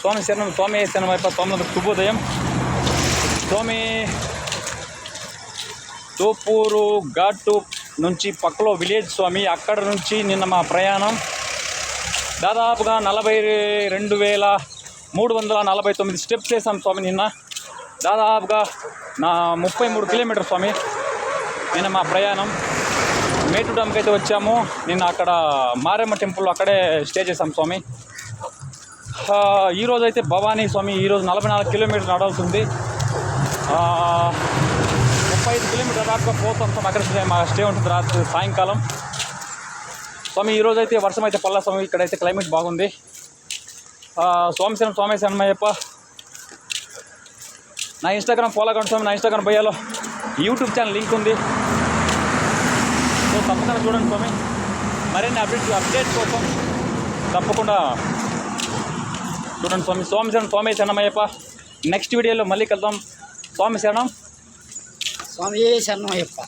స్వామి శరణం స్వామి శరణం అయిపో స్వామి శుభోదయం. స్వామి తోపూరు ఘాటు నుంచి పక్కలో విలేజ్ స్వామి అక్కడ నుంచి నిన్న మా ప్రయాణం. దాదాపుగా నలభై రెండు వేల మూడు వందల నలభై తొమ్మిది స్టెప్స్ వేసాం స్వామి నిన్న. దాదాపుగా నా ముప్పై మూడు కిలోమీటర్ స్వామి నిన్న మా ప్రయాణం. మేటుడామ్కి అయితే వచ్చాము. నిన్న అక్కడ మారేమ్మ టెంపుల్ అక్కడే స్టే చేసాం స్వామి. ఈరోజు అయితే భవానీ స్వామి ఈరోజు నలభై నాలుగు కిలోమీటర్లు నడవుతుంది ముప్పై ఐదు కిలోమీటర్ దాకా పోతాం స్వామి. అక్కడ స్టే- మా స్టే ఉంటుంది రాత్రి సాయంకాలం. స్వామి ఈరోజు అయితే వర్షం అయితే పల్ల స్వామి. ఇక్కడైతే క్లైమేట్ బాగుంది. ఆ, స్వామి శనమయ్యప్ప నా ఇన్స్టాగ్రామ్ ఫాలో అవ్వండి స్వామి. నా ఇన్స్టాగ్రామ్ బయ్యాలో యూట్యూబ్ ఛానల్ లింక్ ఉంది. సో తప్పకుండా చూడండి స్వామి. మరిన్ని అప్డేట్ అప్డేట్ కోసం తప్పకుండా చూడండి స్వామి. స్వామి శరణం స్వామి శరణమయ్యప్ప. నెక్స్ట్ వీడియోలో మళ్ళీ కలుద్దాం. స్వామి శరణం. స్వామి శరణం అయ్యప్ప